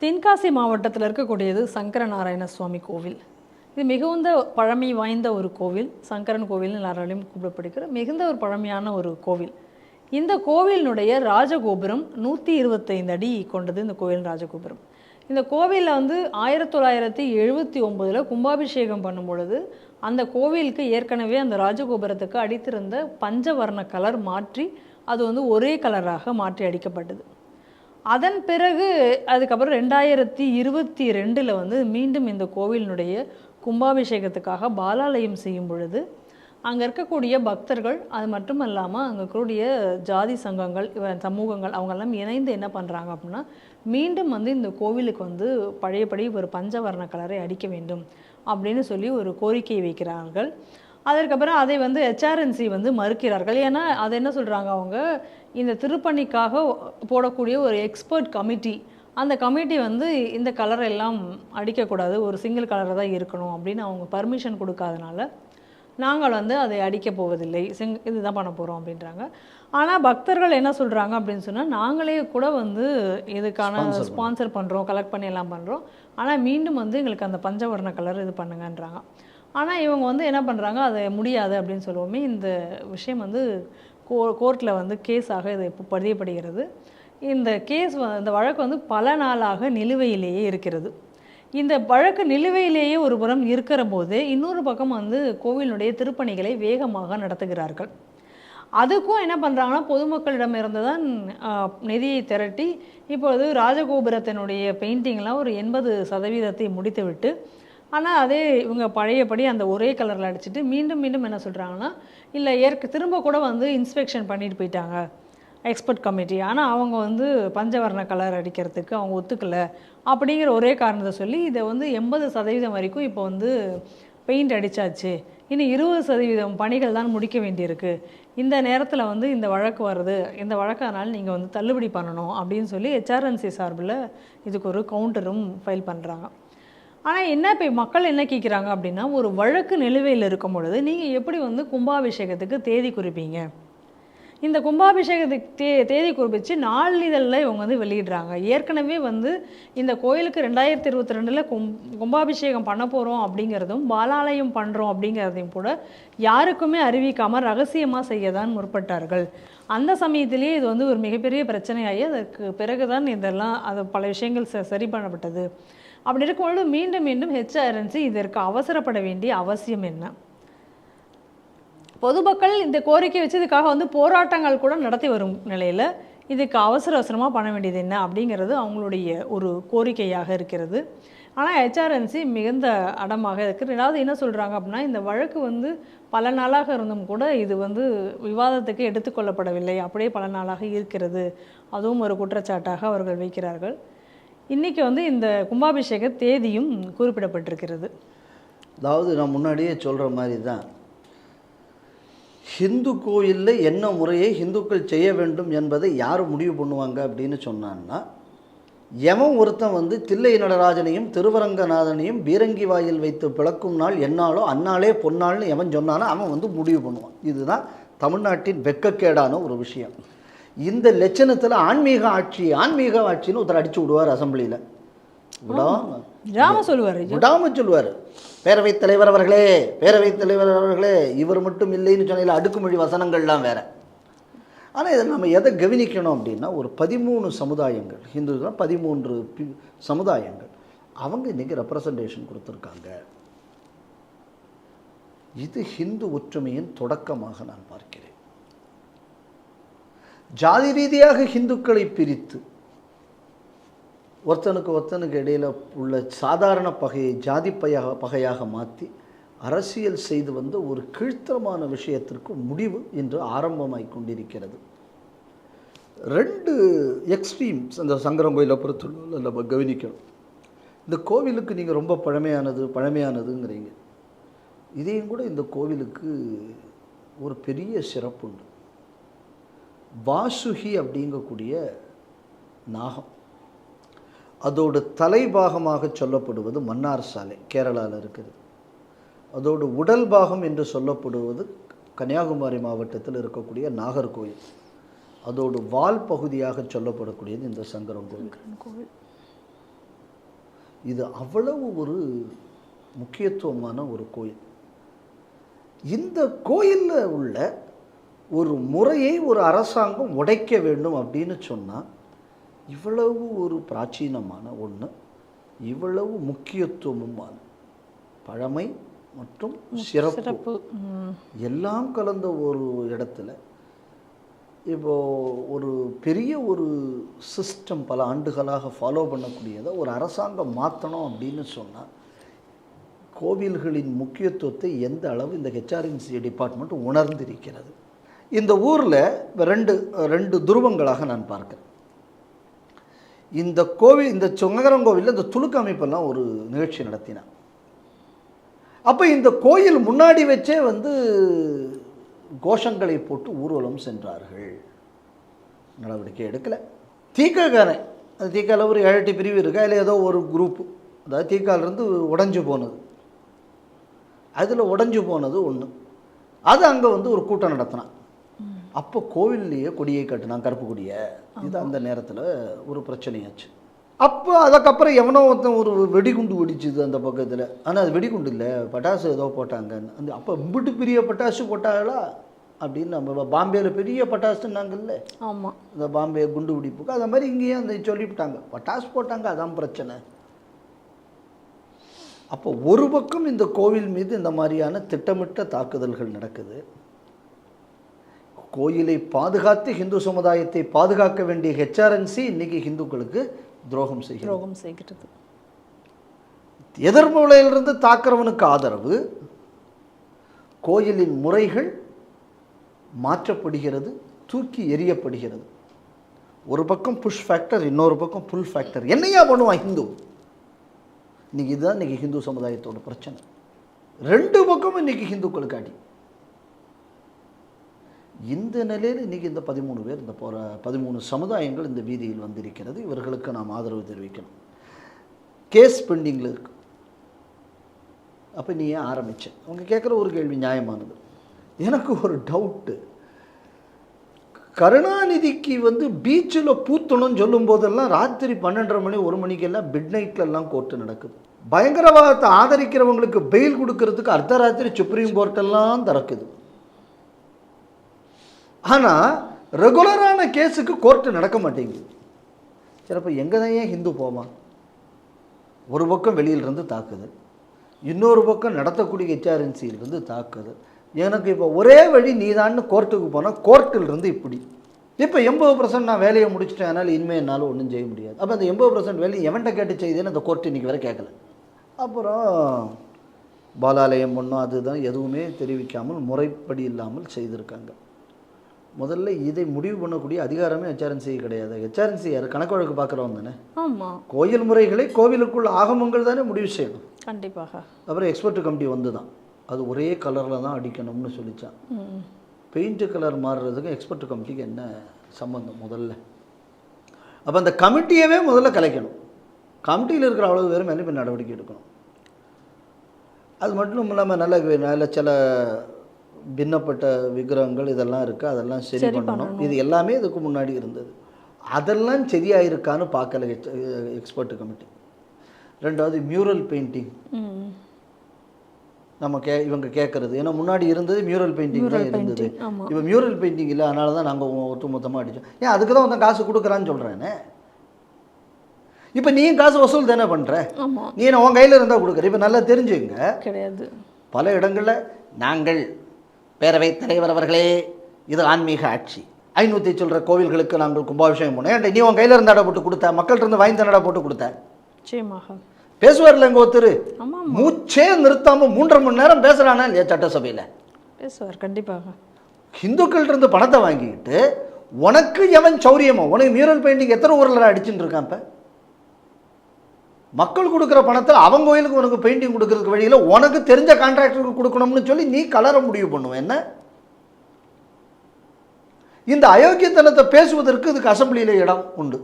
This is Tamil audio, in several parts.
தென்காசி மாவட்டத்தில் இருக்கக்கூடியது சங்கரநாராயண சுவாமி கோவில். இது மிகுந்த பழமை வாய்ந்த ஒரு கோவில். சங்கரன் கோவில்னு எல்லாராலையும் கூப்பிடப்படுகிற மிகுந்த ஒரு பழமையான ஒரு கோவில். இந்த கோவிலினுடைய ராஜகோபுரம் நூற்றி இருபத்தைந்து அடி கொண்டது இந்த கோவில் ராஜகோபுரம். இந்த கோவிலில் வந்து ஆயிரத்தி தொள்ளாயிரத்தி எழுபத்தி ஒம்போதில் கும்பாபிஷேகம் பண்ணும் பொழுது அந்த கோவிலுக்கு ஏற்கனவே அந்த ராஜகோபுரத்துக்கு அடித்திருந்த பஞ்சவர்ண கலர் மாற்றி அது வந்து ஒரே கலராக மாற்றி அடிக்கப்பட்டது. அதன் பிறகு அதுக்கப்புறம் ரெண்டாயிரத்தி இருபத்தி ரெண்டில் வந்து மீண்டும் இந்த கோவிலினுடைய கும்பாபிஷேகத்துக்காக பாலாலயம் செய்யும் பொழுது அங்கே இருக்கக்கூடிய பக்தர்கள் அது மட்டும் இல்லாமல் அங்கே இருக்கக்கூடிய ஜாதி சங்கங்கள் சமூகங்கள் அவங்கெல்லாம் இணைந்து என்ன பண்ணுறாங்க அப்படின்னா மீண்டும் வந்து இந்த கோவிலுக்கு வந்து பழையபடி ஒரு பஞ்சவர்ண கலரை அடிக்க வேண்டும் அப்படின்னு சொல்லி ஒரு கோரிக்கை வைக்கிறார்கள். அதற்கப்புறம் அதை வந்து ஹெச்ஆர்என்சி வந்து மறுக்கிறார்கள். ஏன்னா அதை என்ன சொல்கிறாங்க அவங்க? இந்த திருப்பணிக்காக போடக்கூடிய ஒரு எக்ஸ்பர்ட் கமிட்டி அந்த கமிட்டி வந்து இந்த கலர் எல்லாம் அடிக்கக்கூடாது. ஒரு சிங்கிள் கலராக தான் இருக்கணும் அப்படின்னு அவங்க பர்மிஷன் கொடுக்காதனால நாங்கள் வந்து அதை அடிக்கப் போவதில்லை. சிங் இதுதான் பண்ண போகிறோம் அப்படின்றாங்க. ஆனால் பக்தர்கள் என்ன சொல்கிறாங்க அப்படின்னு சொன்னால் நாங்களே கூட வந்து இதுக்கான ஸ்பான்சர் பண்ணுறோம் கலெக்ட் பண்ணி எல்லாம் பண்ணுறோம் ஆனால் மீண்டும் வந்து எங்களுக்கு அந்த பஞ்சவர்ண கலர் இது பண்ணுங்கன்றாங்க. ஆனால் இவங்க வந்து என்ன பண்ணுறாங்க அது முடியாது அப்படின்னு சொல்லுவோமே இந்த விஷயம் வந்து கோ கோர்ட்டில் வந்து கேஸாக இது இப்போ பதியப்படுகிறது. இந்த கேஸ் இந்த வழக்கு வந்து பல நாளாக நிலுவையிலேயே இருக்கிறது. இந்த வழக்கு நிலுவையிலேயே ஒரு புறம் இருக்கிற போது இன்னொரு பக்கம் வந்து கோவிலுடைய திருப்பணிகளை வேகமாக நடத்துகிறார்கள். அதுக்கும் என்ன பண்ணுறாங்கன்னா பொதுமக்களிடமிருந்து தான் நிதியை திரட்டி இப்பொழுது ராஜகோபுரத்தினுடைய பெயிண்டிங்லாம் ஒரு எண்பது சதவீதத்தை முடித்துவிட்டு ஆனால் அதே இவங்க பழையபடி அந்த ஒரே கலரில் அடிச்சுட்டு மீண்டும் மீண்டும் என்ன சொல்கிறாங்கன்னா இல்லை ஏற்க திரும்ப கூட வந்து இன்ஸ்பெக்ஷன் பண்ணிட்டு போயிட்டாங்க. எக்ஸ்பர்ட் கமிட்டி ஆனால் அவங்க வந்து பஞ்சவர்ண கலர் அடிக்கிறதுக்கு அவங்க ஒத்துக்கலை அப்படிங்கிற ஒரே காரணத்தை சொல்லி இதை வந்து எண்பது சதவீதம் வரைக்கும் இப்போ வந்து பெயிண்ட் அடிச்சாச்சு. இன்னும் இருபது சதவீதம் பணிகள் தான் முடிக்க வேண்டியிருக்கு. இந்த நேரத்தில் வந்து இந்த வழக்கு வருது. இந்த வழக்கானால் நீங்கள் வந்து தள்ளுபடி பண்ணணும் அப்படின்னு சொல்லி ஹெச்ஆர்என்சி சார்பில் இதுக்கு ஒரு கவுண்டரும் ஃபைல் பண்ணுறாங்க ஆனால் என்ன இப்போ மக்கள் என்ன கேட்குறாங்க அப்படின்னா ஒரு வழக்கு நிலுவையில் இருக்கும் பொழுது நீங்கள் எப்படி வந்து கும்பாபிஷேகத்துக்கு தேதி குறிப்பீங்க? இந்த கும்பாபிஷேகத்துக்கு தே தேதி குறிப்பிச்சு நாளிதழில் இவங்க வந்து வெளியிடுறாங்க. ஏற்கனவே வந்து இந்த கோயிலுக்கு ரெண்டாயிரத்தி இருபத்தி ரெண்டில் கும் கும்பாபிஷேகம் பண்ண போகிறோம் அப்படிங்கிறதும் பாலாலயம் பண்ணுறோம் அப்படிங்கிறதையும் கூட யாருக்குமே அறிவிக்காமல் ரகசியமாக செய்ய தான் முற்பட்டார்கள். அந்த சமயத்திலேயே இது வந்து ஒரு மிகப்பெரிய பிரச்சனையாகி அதற்கு பிறகுதான் இதெல்லாம் அது பல விஷயங்கள் ச- சரி பண்ணப்பட்டது. அப்படி இருக்கும்பொழுது மீண்டும் மீண்டும் ஹெச்ஆர்என்சி இதற்கு அவசரப்பட வேண்டிய அவசியம் என்ன? பொதுமக்கள் இந்த கோரிக்கை வச்சு இதுக்காக வந்து போராட்டங்கள் கூட நடத்தி வரும் நிலையில் இதுக்கு அவசர அவசரமாக பண்ண வேண்டியது என்ன அப்படிங்கிறது அவங்களுடைய ஒரு கோரிக்கையாக இருக்கிறது. ஆனால் ஹெச்ஆர்என்சி மிகுந்த அடமாக இருக்குது ரெண்டாவது என்ன சொல்கிறாங்க அப்படின்னா இந்த வழக்கு வந்து பல நாளாக இருந்தும் கூட இது வந்து விவாதத்துக்கு எடுத்துக்கொள்ளப்படவில்லை அப்படியே பல நாளாக இருக்கிறது. அதுவும் ஒரு குற்றச்சாட்டாக அவர்கள் வைக்கிறார்கள். இன்றைக்கி வந்து இந்த கும்பாபிஷேக தேதியும் குறிப்பிடப்பட்டிருக்கிறது. அதாவது நான் முன்னாடியே சொல்கிற மாதிரி தான் ஹிந்து கோயிலில் என்ன முறையை ஹிந்துக்கள் செய்ய வேண்டும் என்பதை யார் முடிவு பண்ணுவாங்க அப்படின்னு சொன்னான்னா எவன் ஒருத்தன் வந்து தில்லை நடராஜனையும் திருவரங்கநாதனையும் பீரங்கி வாயில் வைத்து பிளக்கும் நாள் என்னாலோ அன்னாலே பொன்னாள்னு எவன் சொன்னானோ அவன் வந்து முடிவு பண்ணுவான். இதுதான் தமிழ்நாட்டின் வெக்கக்கேடான ஒரு விஷயம். இந்த லட்சணத்தில் ஆன்மீக ஆட்சி ஆன்மீக ஆட்சின்னு ஒருத்தர் அடிச்சு விடுவார் அசம்பிளியில் விடாம. சொல்லுவார் விடாம சொல்லுவார். பேரவைத் தலைவர் அவர்களே பேரவைத் தலைவர் அவர்களே இவர் மட்டும் இல்லைன்னு சொன்ன அடுக்குமொழி வசனங்கள்லாம் வேற. ஆனால் இதை நம்ம எதை கவனிக்கணும் அப்படின்னா ஒரு பதிமூணு சமுதாயங்கள் ஹிந்துதான் பதிமூன்று சமுதாயங்கள். அவங்க இன்னைக்கு ரெப்ரசன்டேஷன் கொடுத்துருக்காங்க. இது ஹிந்து ஒற்றுமையின் தொடக்கமாக நான் பார்க்கிறேன். ஜாதி ரீதியாக ஹிந்துக்களை பிரித்து ஒருத்தனுக்கு ஒருத்தனுக்கு இடையில் உள்ள சாதாரண பகையை ஜாதி பையாக பகையாக மாற்றி அரசியல் செய்து வந்த ஒரு கீழ்த்தரமான விஷயத்திற்கு முடிவு இன்று ஆரம்பமாய் கொண்டிருக்கிறது. ரெண்டு எக்ஸ்ட்ரீம்ஸ் அந்த சங்கரம் கோயிலை பொறுத்துள்ள நம்ம கவனிக்கணும். இந்த கோவிலுக்கு நீங்கள் ரொம்ப பழமையானது பழமையானதுங்கிறீங்க. இதையும் கூட இந்த கோவிலுக்கு ஒரு பெரிய சிறப்புண்டு. வாசுகி அப்படிங்கக்கூடிய நாகம். அதோட தலைபாகமாக சொல்லப்படுவது மன்னார் சாலை கேரளாவில் இருக்குது. அதோட உடல் பாகம் என்று சொல்லப்படுவது கன்னியாகுமரி மாவட்டத்தில் இருக்கக்கூடிய நாகர்கோயில் அதோட வால் பகுதியாக சொல்லப்படக்கூடியது இந்த சங்கரன் கோயில் கோவில். இது அவ்வளவு ஒரு முக்கியத்துவமான ஒரு கோயில். இந்த கோயிலில் உள்ள ஒரு முறையை ஒரு அரசாங்கம் உடைக்க வேண்டும் அப்படின்னு சொன்னால் இவ்வளவு ஒரு பிராச்சீனமான ஒன்று இவ்வளவு முக்கியத்துவமுமான பழமை மற்றும் சிறப்பு. எல்லாம் கலந்த ஒரு இடத்துல இப்போ ஒரு பெரிய ஒரு சிஸ்டம் பல ஆண்டுகளாக ஃபாலோ பண்ணக்கூடியதை ஒரு அரசாங்கம் மாற்றணும் அப்படின்னு சொன்னால் கோவில்களின் முக்கியத்துவத்தை எந்த அளவு இந்த ஹெச்ஆர்என்சி டிபார்ட்மெண்ட் உணர்ந்திருக்கிறது? இந்த ஊரில் ரெண்டு ரெண்டு துருவங்களாக நான் பார்க்கிறேன். இந்த கோவில் இந்த சொங்கரங்கோவிலில் இந்த துலுக்கு அமைப்பெல்லாம் ஒரு நிகழ்ச்சி நடத்தினான். அப்போ இந்த கோயில் முன்னாடி வச்சே வந்து கோஷங்களை போட்டு ஊர்வலம் சென்றார்கள். நடவடிக்கை எடுக்கலை. தீக்காக்காரன் அது தீக்கால ஒரு ஏழு எட்டு பிரிவு இருக்கா? இல்லை ஏதோ ஒரு குரூப் அதாவது தீக்காலிருந்து உடஞ்சு போனது. அதில் உடஞ்சு போனது ஒன்று அது அங்கே வந்து ஒரு கூட்டம் நடத்தினான். அப்போ கோவில்லையே கொடியை கட்டினான் கருப்பு கொடியை இது அந்த நேரத்தில் ஒரு பிரச்சனையாச்சு. அப்போ அதுக்கப்புறம் எவனோ ஒருத்தன் ஒரு வெடிகுண்டு வெடிச்சுது அந்த பக்கத்தில். ஆனால் அது வெடிகுண்டு இல்லை பட்டாசு ஏதோ போட்டாங்கன்னு. அந்த அப்போ இம்பிட்டு பெரிய பட்டாசு போட்டாங்களா அப்படின்னு நம்ம பாம்பேயில் பெரிய பட்டாசுன்னாங்கல்ல. ஆமா. இந்த பாம்பே குண்டு வெடிப்புக்கு அந்த மாதிரி இங்கேயும் அந்த சொல்லிவிட்டாங்க. பட்டாசு போட்டாங்க அதான் பிரச்சனை. அப்போ ஒரு பக்கம் இந்த கோவில் மீது இந்த மாதிரியான திட்டமிட்ட தாக்குதல்கள் நடக்குது. கோயிலை பாதுகாத்து ஹிந்து சமுதாயத்தை பாதுகாக்க வேண்டிய ஹெச்ஆர்என்சி இன்னைக்கு ஹிந்துக்களுக்கு துரோகம் செய்கிறது. துரோகம் செய்கிறது. எதிர்மூலையிலிருந்து தாக்குறவனுக்கு ஆதரவு கோயிலின் முறைகள் மாற்றப்படுகிறது தூக்கி எறியப்படுகிறது. ஒரு பக்கம் புஷ் ஃபேக்டர் இன்னொரு பக்கம் புல் ஃபேக்டர் என்னையா பண்ணுவான் ஹிந்து? இன்னைக்கு இதுதான் இன்னைக்கு ஹிந்து சமுதாயத்தோட பிரச்சனை. ரெண்டு பக்கமும் இன்னைக்கு ஹிந்துக்களுக்கு அடி இந்த நிலையில் இன்றைக்கி இந்த பதிமூணு பேர் இந்த போகிற பதிமூணு சமுதாயங்கள் இந்த வீதியில் வந்திருக்கிறது. இவர்களுக்கு நாம் ஆதரவு தெரிவிக்கணும். கேஸ் பெண்டிங்கில் இருக்கு. அப்போ நீ ஏன் ஆரம்பிச்ச? அவங்க கேட்குற ஒரு கேள்வி நியாயமானது. எனக்கு ஒரு டவுட்டு கருணாநிதிக்கு வந்து பீச்சில் பூத்தணும்னு சொல்லும் போதெல்லாம் ராத்திரி பன்னெண்டரை மணி ஒரு மணிக்கெல்லாம் மிட் நைட்லலாம் கோர்ட்டு நடக்குது. பயங்கரவாதத்தை ஆதரிக்கிறவங்களுக்கு பெயில் கொடுக்கறதுக்கு அர்த்தராத்திரி சுப்ரீம் கோர்ட்டெல்லாம் திறக்குது. ஆனால் ரெகுலரான கேஸுக்கு கோர்ட்டு நடக்க மாட்டேங்குது. சரி எங்கே தான் ஏன் ஹிந்து போவான் ஒரு பக்கம் வெளியிலிருந்து தாக்குது இன்னொரு பக்கம் நடத்தக்கூடிய ஹெச்ஆர்என்சியிலிருந்து தாக்குது எனக்கு இப்போ ஒரே வழி நீதான்னு கோர்ட்டுக்கு போனால் கோர்ட்டிலிருந்து இப்படி. இப்போ எண்பது பர்சன்ட் நான் வேலையை முடிச்சிட்டேன் அதனால் இனிமேல் என்னால் ஒன்றும் செய்ய முடியாது. அப்போ அந்த எண்பது பர்சன்ட் வேலையை எவன்கிட்ட கேட்டு செய்தேன்னு அந்த கோர்ட்டு இன்றைக்கி வரை கேட்கல அப்புறம் பாலாலயம் ஒன்றும் அதுதான் எதுவுமே தெரிவிக்காமல் முறைப்படி இல்லாமல் செய்திருக்காங்க. முதல்ல இதை முடிவு பண்ணக்கூடிய அதிகாரமே ஹெச்ஆர்என்சி கிடையாது. ஹெச்ஆர்என்சி யார்? கணக்கு வழக்கு பார்க்குறவங்க தானே கோயில் முறைகளை கோவிலுக்குள் ஆகமங்கள் தானே முடிவு செய்யணும் கண்டிப்பாக. அப்புறம் எக்ஸ்பர்ட் கமிட்டி வந்து தான் அது ஒரே கலரில் தான் அடிக்கணும்னு சொல்லிச்சான். ம். பெயிண்ட் கலர் மாறுறதுக்கு எக்ஸ்பர்ட் கமிட்டிக்கு என்ன சம்மந்தம் முதல்ல? அப்போ அந்த கமிட்டியவே முதல்ல கலைக்கணும். கமிட்டியில் இருக்கிற அவ்வளவு பேரும் மேலே நடவடிக்கை எடுக்கணும்? அது மட்டும் இல்லாமல் நல்ல நல்ல சில பின்னப்பட்ட விக்கிரகங்கள் இதெல்லாம் இருக்குது அதெல்லாம் சரி பண்ணணும். இது எல்லாமே இதுக்கு முன்னாடி இருந்தது. அதெல்லாம் சரியாக இருக்கான்னு பார்க்கல எக்ஸ்பர்ட் கமிட்டி. ரெண்டாவது மியூரல் பெயிண்டிங். நம்ம கே இவங்க கேட்குறது ஏன்னா முன்னாடி இருந்தது மியூரல் பெயிண்டிங் தான் இருந்தது. இப்போ மியூரல் பெயிண்டிங் இல்லை அதனால தான் நாங்கள் ஒட்டு மொத்தமாக அடித்தோம் ஏன் அதுக்கு தான் ஒருத்தன் காசு கொடுக்குறான்னு சொல்கிறேனே இப்போ நீயும் காசு வசூல் தானே பண்ணுற நீ உன் கையில் இருந்தால் கொடுக்குற. இப்போ நல்லா தெரிஞ்சுங்க. கிடையாது. பல இடங்களில் நாங்கள் பேரவைத் தலைவர் அவர்களே இது ஆன்மீக ஆட்சி. ஐநூற்றி சொல்கிற கோவில்களுக்கு நாங்கள் கும்பாபிஷேகம் பண்ணோம் நீ உன் கையில் இருந்த நட போட்டு கொடுத்த? மக்கள்கிட்ட வாங்கி நட போட்டு கொடுத்த? பேசுவார்ல எங்கள் ஒருத்தர்? மூச்சே நிறுத்தாமல் மூன்றரை மணி நேரம் பேசுகிறானா இல்லையா சட்டசபையில்? பேசுவார் கண்டிப்பாக. ஹிந்துக்கள்ட்ட இருந்து பணத்தை வாங்கிட்டு உனக்கு எவன் சௌரியமோ உனக்கு மியூரல் பெயிண்டிங் எத்தனை ஊரில் அடிச்சுட்டு இருக்கான் இப்போ? மக்கள் கொடுக்குற பணத்தில் அவன் கோயிலுக்கு உனக்கு பெயிண்டிங் கொடுக்கறதுக்கு வழியில் உனக்கு தெரிஞ்ச கான்ட்ராக்டருக்கு கொடுக்கணும்னு சொல்லி நீ கலர முடிவு பண்ணுவேன் என்ன? இந்த அயோக்கியத்தனத்தை பேசுவதற்கு இதுக்கு அசம்பிளியில் இடம் உண்டு.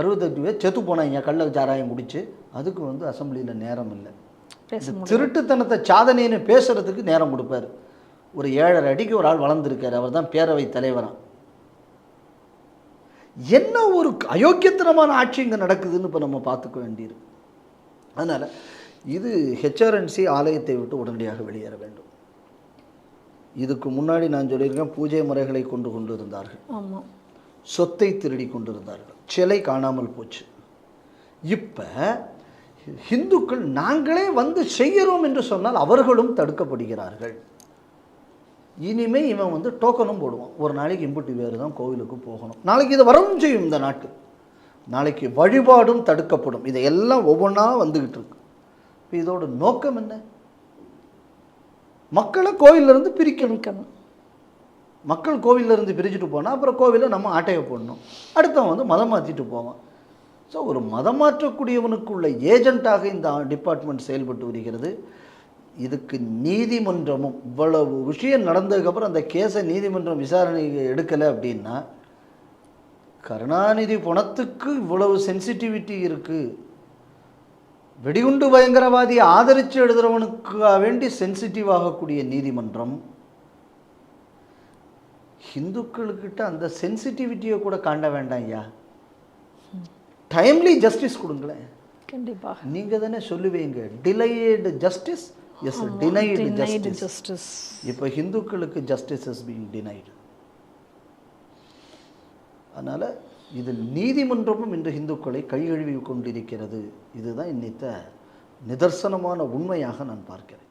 அறுபத்தெட்டு பேர் செத்து போனாங்க கள்ள சாராயம் குடிச்சு. அதுக்கு வந்து அசம்பிளியில் நேரம் இல்லை. திருட்டுத்தனத்தை சாதனைன்னு பேசுறதுக்கு நேரம் கொடுப்பாரு. ஒரு ஏழரை அடிக்கு ஒரு ஆள் வளர்ந்துருக்காரு. அவர் தான் பேரவை தலைவராம். என்ன ஒரு அயோக்கியத்தனமான ஆட்சி இங்கே நடக்குதுன்னு இப்போ நம்ம பார்த்துக்க வேண்டியிருக்கு. அதனால் இது ஹெச்ஆர்என்சி ஆலயத்தை விட்டு உடனடியாக வெளியேற வேண்டும். இதுக்கு முன்னாடி நான் சொல்லியிருக்கேன் பூஜை முறைகளை கொண்டு கொண்டு இருந்தார்கள் ஆமாம் சொத்தை திருடி கொண்டிருந்தார்கள். சிலை காணாமல் போச்சு. இப்போ இந்துக்கள் நாங்களே வந்து செய்கிறோம் என்று சொன்னால் அவர்களும் தடுக்கப்படுகிறார்கள். இனிமேல் இவன் வந்து டோக்கனும் போடுவான். ஒரு நாளைக்கு இம்புட்டு வேறு தான் கோவிலுக்கு போகணும். நாளைக்கு இது வரவும் செய்யும் இந்த நாட்டு. நாளைக்கு வழிபாடும் தடுக்கப்படும். இதையெல்லாம் ஒவ்வொன்றா வந்துக்கிட்டு இருக்கு. இப்போ இதோட நோக்கம் என்ன? மக்களை கோவிலிருந்து பிரிக்கணும் மக்கள் கோவிலிருந்து பிரிச்சுட்டு போனால் அப்புறம் கோவிலை நம்ம ஆட்டையை போடணும். அடுத்தவன் வந்து மதம் மாற்றிட்டு போவான். ஸோ ஒரு மதம் மாற்றக்கூடியவனுக்குள்ள ஏஜென்ட்டாக இந்த டிபார்ட்மெண்ட் செயல்பட்டு வருகிறது. இதுக்கு நீதிமன்றமும் இவ்வளவு விஷயம் நடந்ததுக்கப்புறம் அந்த கேஸை நீதிமன்றம் விசாரணை எடுக்கலை அப்படின்னா கருணாநிதி பணத்துக்கு இவ்வளவு சென்சிட்டிவிட்டி இருக்குது வெடிகுண்டு பயங்கரவாதியை ஆதரித்து எழுதுறவனுக்கு வேண்டி சென்சிட்டிவ் ஆகக்கூடிய நீதிமன்றம் ஹிந்துக்களுக்கிட்ட அந்த சென்சிட்டிவிட்டியை கூட காண்ட வேண்டாம் ஐயா. டைம்லி ஜஸ்டிஸ் கொடுங்களேன். கண்டிப்பாக. நீங்கள் தானே சொல்லுவீங்க. Delayed justice is denied justice. இப்போ ஹிந்துக்களுக்கு ஜஸ்டிஸ் இஸ் பீங் டினைடு அதனால் இது நீதிமன்றமும் இன்று இந்துக்களை கையழுவி கொண்டிருக்கிறது. இதுதான் இன்னித்த நிதர்சனமான உண்மையாக நான் பார்க்கிறேன்.